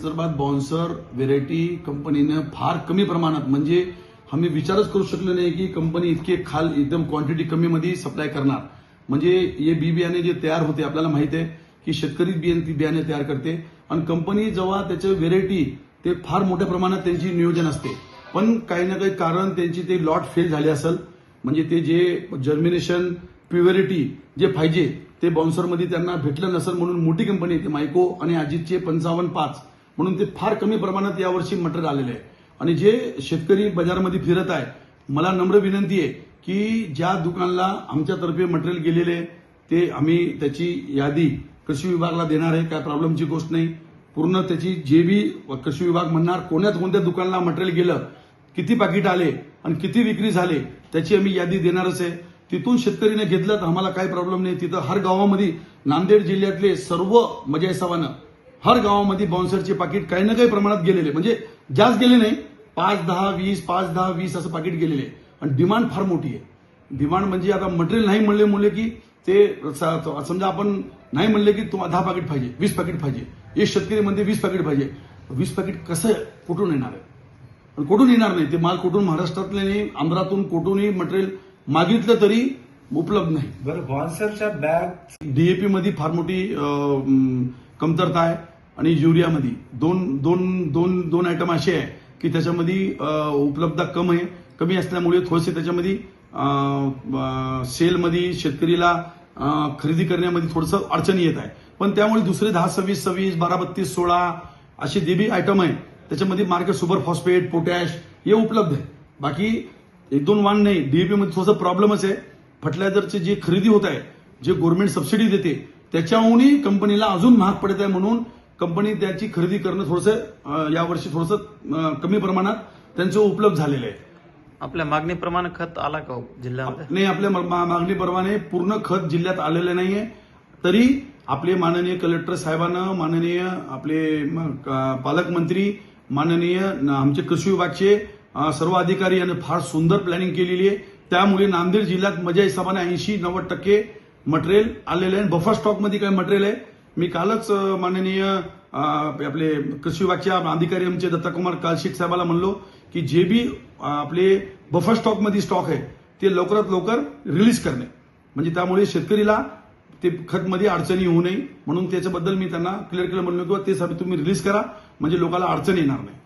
संदर्भात bouncer variety कंपनीनं फार कमी प्रमाणात म्हणजे आम्ही विचारच करू शकलो नाही की कंपनी इतके खाल एकदम क्वांटिटी कमी मध्ये सप्लाय करणार. म्हणजे हे बी बियाणे जे तयार होते आपल्याला माहीत आहे की शेतकरी बियाणे ती बियाणे तयार करते. आणि कंपनी जेव्हा त्याचे व्हेरायटी ते फार मोठ्या प्रमाणात त्यांची नियोजन असते. पण काही ना काही कारण त्यांची ते लॉट फेल झाले असेल. म्हणजे ते जे जर्मिनेशन प्युअरिटी जे पाहिजे ते बॉन्सरमध्ये त्यांना भेटलं नसेल म्हणून मोठी कंपनी आहे मायको आणि अजितचे पंचावन्न पाच म्हणून ते फार कमी प्रमाणात यावर्षी मटेरियल आलेले आहे. आणि जे शेतकरी बाजारामध्ये फिरत आहे मला नम्र विनंती आहे की ज्या दुकानला आमच्यातर्फे मटेरियल गेलेले आहे, ते आम्ही त्याची यादी कृषी विभागाला देणार आहे काय प्रॉब्लेमची गोष्ट नाही. पूर्ण त्याची जे बी कृषी विभाग म्हणणार कोण्यात कोणत्या दुकानला मटेरियल गेलं किती पाकिट आले आणि किती विक्री झाले त्याची आम्ही यादी देणारच आहे. तिथून शेतकरीने घेतलं तर आम्हाला काही प्रॉब्लेम नाही. तिथं हर गावामध्ये नांदेड जिल्ह्यातले सर्व मजा हिसाबानं हर गावामध्ये बाउन्सरचे पाकिट काही ना काही प्रमाणात गेलेले. म्हणजे जास्त गेले नाही पाच दहा वीस पाच दहा वीस असं पाकिट गेलेले. आहे. आणि डिमांड फार मोठी आहे. डिमांड म्हणजे आता मटेरियल नाही म्हणले म्हणले की ते समजा आपण नाही म्हणले की तुम्हाला दहा पाकिट पाहिजे वीस पाकिट पाहिजे. एक शेतकरी म्हणते वीस पाकिट पाहिजे. वीस पाकिट कसं कुठून येणार आहे? आणि कुठून येणार नाही? ते माल कुठून महाराष्ट्रातले नाही आंध्रातून कुठूनही मटेरियल मागितलं तरी उपलब्ध नाही. बरं बॉन्सरच्या बॅग डीएपी मध्ये फार मोठी कमतरता आहे. आणि युरियामध्ये. दोन दोन दोन दोन आयटम असे आहे की त्याच्यामध्ये उपलब्धता कम आहे. कमी असल्यामुळे थोडेसे त्याच्यामध्ये सेलमध्ये शेतकरीला खरेदी करण्यामध्ये थोडंसं अडचणी येत आहे. पण त्यामुळे दुसरे दहा सव्वीस सव्वीस बारा बत्तीस सोळा असे जे बी आयटम आहे. त्याच्यामध्ये मार्केट सुपर फॉस्फेट पोटॅश हे उपलब्ध आहे. बाकी एक दोन वाण नाही. डीएपीमध्ये थोडंसं प्रॉब्लेमच आहे. फर्टिलायझरची जी खरेदी होत आहे जे गव्हर्नमेंट सबसिडी देते त्याच्याहूनही कंपनीला अजून महाग पडत आहे म्हणून कंपनी त्याची खरेदी करणं थोडंसं यावर्षी थोडंसं कमी प्रमाणात त्यांचं उपलब्ध झालेलं आहे. आपल्या मागणीप्रमाणे खत आला का हो जिल्ह्यामध्ये? नाही आपल्या मागणीप्रमाणे पूर्ण खत जिल्ह्यात आलेलं नाहीये. तरी आपले माननीय कलेक्टर साहेबांना माननीय आपले पालकमंत्री माननीय न- आमचे कृषी विभागचे सर्व अधिकारी यांनी फार सुंदर प्लॅनिंग केलेली आहे. त्यामुळे नांदेड जिल्ह्यात मजा हिसाबाने ऐंशी नव्वद टक्के मटेरियल आलेलं आहे. बफर स्टॉकमध्ये काय मटेरियल आहे. मी कालच माननीय आपले कृषी विभागच्या अधिकारी आमचे दत्ताकुमार कालशेठ साहेबाला म्हणलो की जे बी आपले बफर स्टॉकमध्ये स्टॉक आहे ते लवकरात लवकर रिलीज करणे. म्हणजे त्यामुळे शेतकरीला ते खतमध्ये अडचणी होऊ नये म्हणून त्याच्याबद्दल मी त्यांना क्लिअर केलं म्हणलो किंवा ते तुम्ही रिलीज करा म्हणजे लोकांना अडचण येणार नाही.